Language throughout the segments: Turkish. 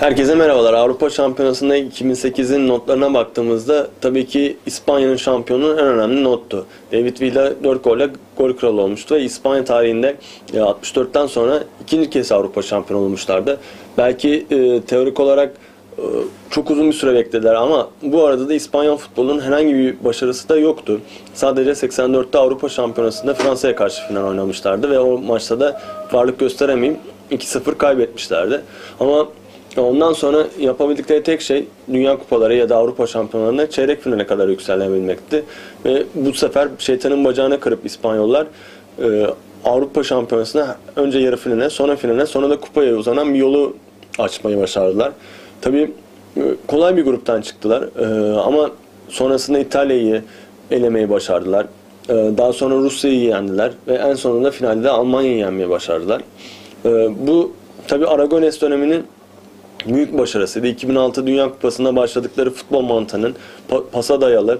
Herkese merhabalar. Avrupa Şampiyonası'nda 2008'in notlarına baktığımızda tabii ki İspanya'nın şampiyonu en önemli nottu. David Villa 4 golle gol kralı olmuştu ve İspanya tarihinde 64'ten sonra ikinci kez Avrupa şampiyonu olmuşlardı. Belki e, teorik olarak e, çok uzun bir süre beklediler ama bu arada da İspanyol futbolunun herhangi bir başarısı da yoktu. Sadece 84'te Avrupa Şampiyonası'nda Fransa'ya karşı final oynamışlardı ve o maçta da varlık gösteremeyip 2-0 kaybetmişlerdi. Ama Ondan sonra yapabildikleri tek şey Dünya Kupaları ya da Avrupa Şampiyonlarına çeyrek finale kadar yükselebilmekti. Ve bu sefer şeytanın bacağını kırıp İspanyollar e, Avrupa Şampiyonası'na önce yarı finale, sonra finale, sonra da kupaya uzanan bir yolu açmayı başardılar. Tabii e, kolay bir gruptan çıktılar e, ama sonrasında İtalya'yı elemeyi başardılar. E, daha sonra Rusya'yı yendiler ve en sonunda finalde Almanya'yı yenmeyi başardılar. E, bu tabii Aragones döneminin büyük başarısıydı. 2006 Dünya Kupası'nda başladıkları futbol mantığının pasa dayalı,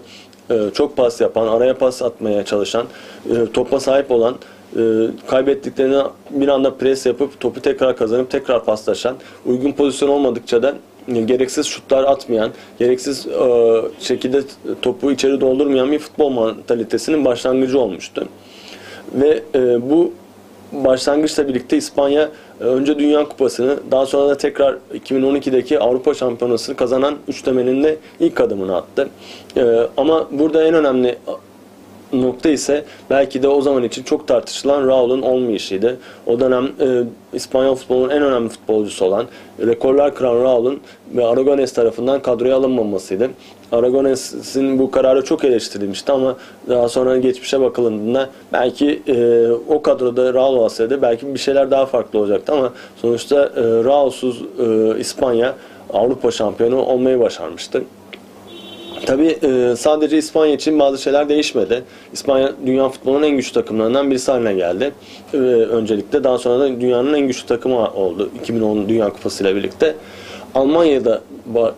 e, çok pas yapan, araya pas atmaya çalışan, e, topa sahip olan, e, kaybettiklerini bir anda pres yapıp topu tekrar kazanıp tekrar paslaşan, uygun pozisyon olmadıkça da gereksiz şutlar atmayan, gereksiz şekilde topu içeri doldurmayan bir futbol mantalitesinin başlangıcı olmuştu. Ve bu başlangıçla birlikte İspanya e, önce Dünya Kupası'nı daha sonra da tekrar 2012'deki Avrupa Şampiyonası'nı kazanan üçlemenin ilk adımını attı. E, ama burada en önemli nokta ise belki de o zaman için çok tartışılan Raul'un olmayışıydı. O dönem e, İspanyol futbolunun en önemli futbolcusu olan, rekorlar kıran Raul'un ve Aragones tarafından kadroya alınmamasıydı. Aragones'in bu kararı çok eleştirilmişti ama daha sonra geçmişe bakıldığında belki e, o kadroda Raul olsaydı belki bir şeyler daha farklı olacaktı ama sonuçta e, Raul'suz e, İspanya Avrupa şampiyonu olmayı başarmıştı. Tabii e, sadece İspanya için bazı şeyler değişmedi. İspanya dünya futbolunun en güçlü takımlarından birisi haline geldi. E, öncelikle daha sonra da dünyanın en güçlü takımı oldu 2010 Dünya Kupası ile birlikte. Almanya'da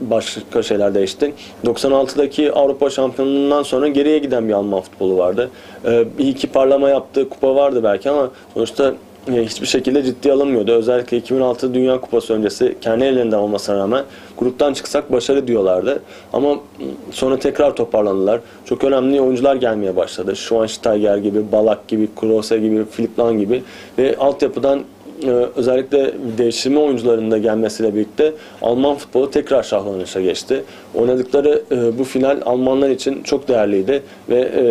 başka şeyler değişti. 96'daki Avrupa Şampiyonluğundan sonra geriye giden bir Alman futbolu vardı. E, bir iki parlama yaptığı kupa vardı belki ama sonuçta hiçbir şekilde ciddi alınmıyordu. Özellikle 2006 Dünya Kupası öncesi kendi ellerinde olmasına rağmen gruptan çıksak başarı diyorlardı. Ama sonra tekrar toparlandılar. Çok önemli oyuncular gelmeye başladı. Schweinsteiger gibi, Balak gibi, Klose gibi, Filip Lang gibi ve altyapıdan e, özellikle değiştirme oyuncularının da gelmesiyle birlikte Alman futbolu tekrar şahlanışa geçti. Oynadıkları e, bu final Almanlar için çok değerliydi ve e,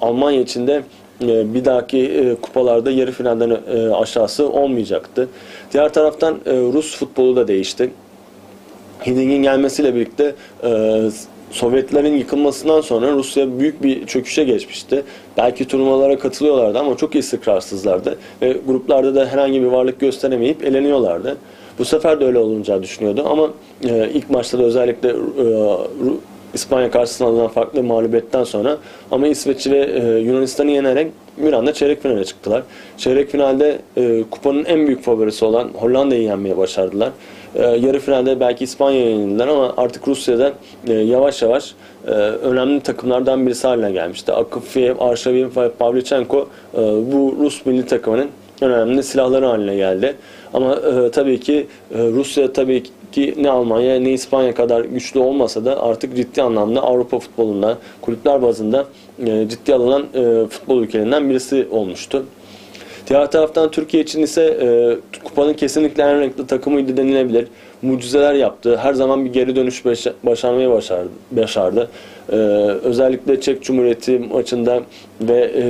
Almanya için de bir dahaki kupalarda yarı finalden aşağısı olmayacaktı. Diğer taraftan Rus futbolu da değişti. Hidding'in gelmesiyle birlikte Sovyetlerin yıkılmasından sonra Rusya büyük bir çöküşe geçmişti. Belki turnuvalara katılıyorlardı ama çok istikrarsızlardı ve gruplarda da herhangi bir varlık gösteremeyip eleniyorlardı. Bu sefer de öyle olunacağı düşünüyordu ama ilk maçta da özellikle İspanya karşısında alınan farklı mağlubiyetten sonra ama İsveç ve e, Yunanistan'ı yenerek bir anda çeyrek finale çıktılar. Çeyrek finalde e, kupanın en büyük favorisi olan Hollanda'yı yenmeye başardılar. E, yarı finalde belki İspanya'ya yenildiler ama artık Rusya'da e, yavaş yavaş e, önemli takımlardan birisi haline gelmişti. Akıfiyev, Arşavin ve Pavlichenko e, bu Rus milli takımının önemli silahları haline geldi. Ama e, tabii ki e, Rusya tabii ki ne Almanya ne İspanya kadar güçlü olmasa da artık ciddi anlamda Avrupa futbolunda kulüpler bazında e, ciddi alınan e, futbol ülkelerinden birisi olmuştu. Diğer taraftan Türkiye için ise e, kupanın kesinlikle en renkli takımıydı denilebilir. Mucizeler yaptı. Her zaman bir geri dönüş başarmayı başardı. başardı. E, özellikle Çek Cumhuriyeti maçında ve e,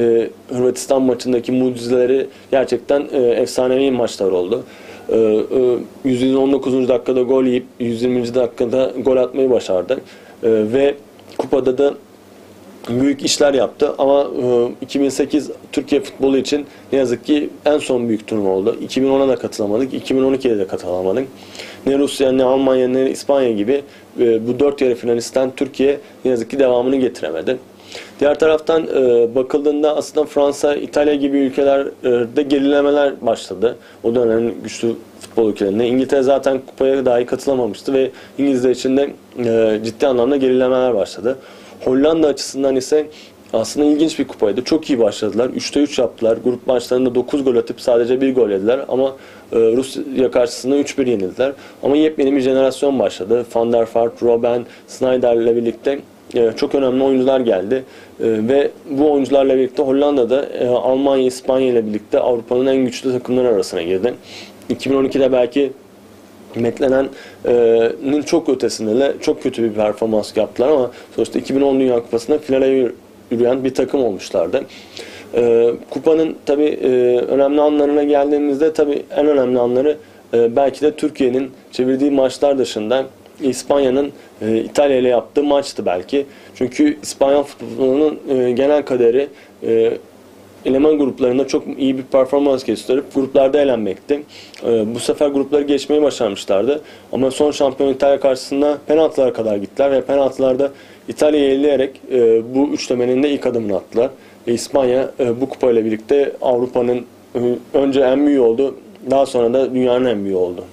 Hırvatistan maçındaki mucizeleri gerçekten e, efsanevi maçlar oldu. E, e, 119. dakikada gol yiyip 120. dakikada gol atmayı başardı. E, ve kupada da büyük işler yaptı ama e, 2008 Türkiye futbolu için ne yazık ki en son büyük turnuva oldu. 2010'a da katılamadık, 2012'de de katılamadık. Ne Rusya, ne Almanya, ne İspanya gibi e, bu dört yarı finalistten Türkiye ne yazık ki devamını getiremedi. Diğer taraftan e, bakıldığında aslında Fransa, İtalya gibi ülkelerde gerilemeler başladı. O dönemin güçlü futbol ülkelerinde. İngiltere zaten kupaya dahi katılamamıştı ve İngilizler için de e, ciddi anlamda gerilemeler başladı. Hollanda açısından ise aslında ilginç bir kupaydı. Çok iyi başladılar. 3'te 3 yaptılar. Grup maçlarında 9 gol atıp sadece 1 gol yediler. Ama e, Rusya karşısında 3-1 yenildiler. Ama yepyeni bir jenerasyon başladı. Van der Vaart, Robben, Sneijder ile birlikte e, çok önemli oyuncular geldi. E, ve bu oyuncularla birlikte Hollanda'da e, Almanya, İspanya ile birlikte Avrupa'nın en güçlü takımları arasına girdi. 2012'de belki beklenenin çok ötesinde de çok kötü bir performans yaptılar ama sonuçta 2010 Dünya Kupası'nda finale yürüyen bir takım olmuşlardı. Ee, kupanın tabi e, önemli anlarına geldiğimizde tabi en önemli anları e, belki de Türkiye'nin çevirdiği maçlar dışında İspanya'nın e, İtalya ile yaptığı maçtı belki. Çünkü İspanya futbolunun e, genel kaderi e, eleman gruplarında çok iyi bir performans gösterip gruplarda elenmekti. Ee, bu sefer grupları geçmeyi başarmışlardı. Ama son şampiyon İtalya karşısında penaltılara kadar gittiler ve penaltılarda İtalya'yı eleyerek e, bu üçlemenin de ilk adımını attılar. Ve İspanya e, bu kupayla birlikte Avrupa'nın e, önce en büyüğü oldu, daha sonra da dünyanın en büyüğü oldu.